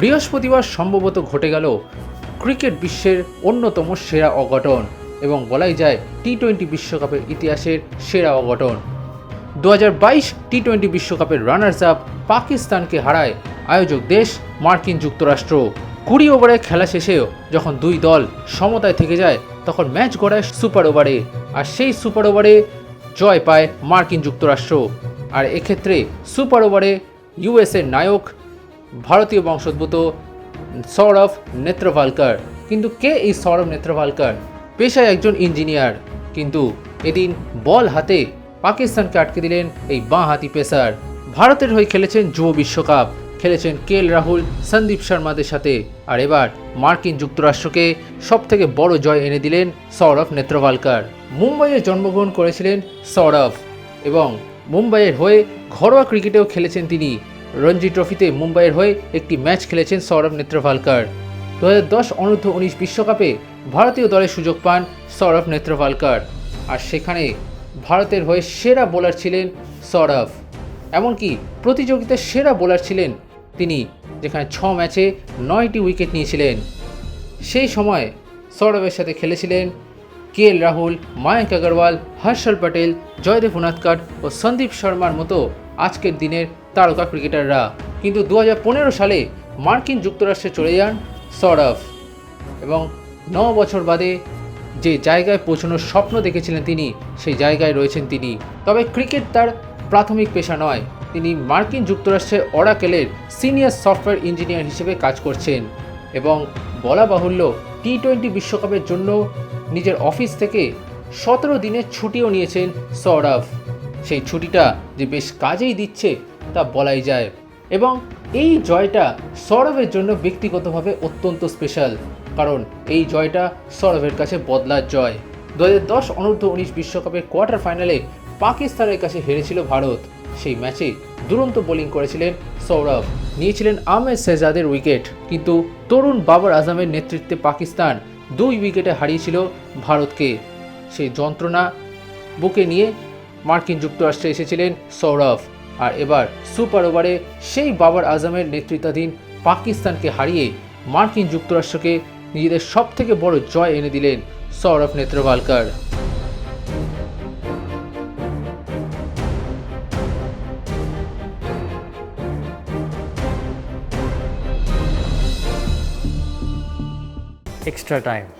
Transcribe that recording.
বৃহস্পতিবার সম্ভবত ঘটে গেল ক্রিকেট বিশ্বের অন্যতম সেরা অঘটন এবং বলাই যায় টি টোয়েন্টি বিশ্বকাপের ইতিহাসের সেরা অঘটন। দু হাজার বাইশ টি টোয়েন্টি বিশ্বকাপের রানার্স আপ পাকিস্তানকে হারায় আয়োজক দেশ মার্কিন যুক্তরাষ্ট্র। কুড়ি ওভারে খেলা শেষেও যখন দুই দল সমতায় থেকে যায়, তখন ম্যাচ গড়ায় সুপার ওভারে। আর সেই সুপার ওভারে জয় পায় মার্কিন যুক্তরাষ্ট্র। আর এক্ষেত্রে সুপার ওভারে ইউএসএর নায়ক ভারতীয় বংশোদ্ভূত সৌরভ নেত্রভালকার। কিন্তু কে এই সৌরভ নেত্রভালকার? পেশায় একজন ইঞ্জিনিয়ার। কিন্তু এদিন বল হাতে পাকিস্তানকে আটকে দিলেন এই বাঁ হাতি পেসার। ভারতের হয়ে খেলেছেন যুব বিশ্বকাপ। খেলেছেন কে রাহুল, সন্দীপ শর্মাদের সাথে। আর এবার মার্কিন যুক্তরাষ্ট্রকে সব থেকে বড় জয় এনে দিলেন সৌরভ নেত্রভালকার। মুম্বাইয়ে জন্মগ্রহণ করেছিলেন সৌরভ এবং মুম্বাইয়ের হয়ে ঘরোয়া ক্রিকেটেও খেলেছেন তিনি। রঞ্জি ট্রফিতে মুম্বাইয়ের হয়ে একটি ম্যাচ খেলেছেন সৌরভ নেত্রভালকার দু হাজার দশ অনূর্ধ্ব উনিশ বিশ্বকাপে ভারতীয় দলের সুযোগ পান সৌরভ নেত্রভালকার আর সেখানে ভারতের হয়ে সেরা বোলার ছিলেন সৌরভ। এমনকি প্রতিযোগিতার সেরা বোলার ছিলেন তিনি, যেখানে ছ ম্যাচে নয়টি উইকেট নিয়েছিলেন। সেই সময় সৌরভের সাথে খেলেছিলেন কে এল রাহুল, মায়াঙ্ক আগরওয়াল, হর্ষল প্যাটেল, জয়দেব উনাদকাট ও সন্দীপ শর্মার মতো আজকের দিনের তারকা ক্রিকেটাররা। কিন্তু দু হাজার পনেরো সালে মার্কিন যুক্তরাষ্ট্রে চলে যান সৌরভ এবং ন বছর বাদে যে জায়গায় পৌঁছানোর স্বপ্ন দেখেছিলেন তিনি, সেই জায়গায় রয়েছেন তিনি। তবে ক্রিকেট তার প্রাথমিক পেশা নয়, তিনি মার্কিন যুক্তরাষ্ট্রের অরাকেলের সিনিয়র সফটওয়্যার ইঞ্জিনিয়ার হিসেবে কাজ করছেন এবং বলা বাহুল্য টি টোয়েন্টি বিশ্বকাপের জন্য নিজের অফিস থেকে সতেরো দিনের ছুটিও নিয়েছেন সৌরভ সেই ছুটিটা যে বেশ কাজেই দিচ্ছে তা বলাই যায়। এবং এই জয়টা সৌরভের জন্য ব্যক্তিগতভাবে অত্যন্ত স্পেশাল কারণ এই জয়টা সৌরভের কাছে বদলার জয়। দু হাজার দশ অনূর্ধ্ব উনিশ বিশ্বকাপের কোয়ার্টার ফাইনালে পাকিস্তানের কাছে হেরেছিল ভারত। সেই ম্যাচে দুরন্ত বোলিং করেছিলেন সৌরভ। নিয়েছিলেন আহমেদ শেহজাদের উইকেট কিন্তু তরুণ বাবর আজমের নেতৃত্বে পাকিস্তান দুই উইকেটে হারিয়েছিল ভারতকে। সেই যন্ত্রণা বুকে নিয়ে মার্কিন যুক্তরাষ্ট্রে এসেছিলেন সৌরভ আর এবার সুপার ওভারে সেই বাবার আজমের নেতৃত্বাধীন পাকিস্তানকে হারিয়ে মার্কিন যুক্তরাষ্ট্রকে নিজেদের সব থেকে বড় জয় এনে দিলেন Saurabh Netravalkar extra time.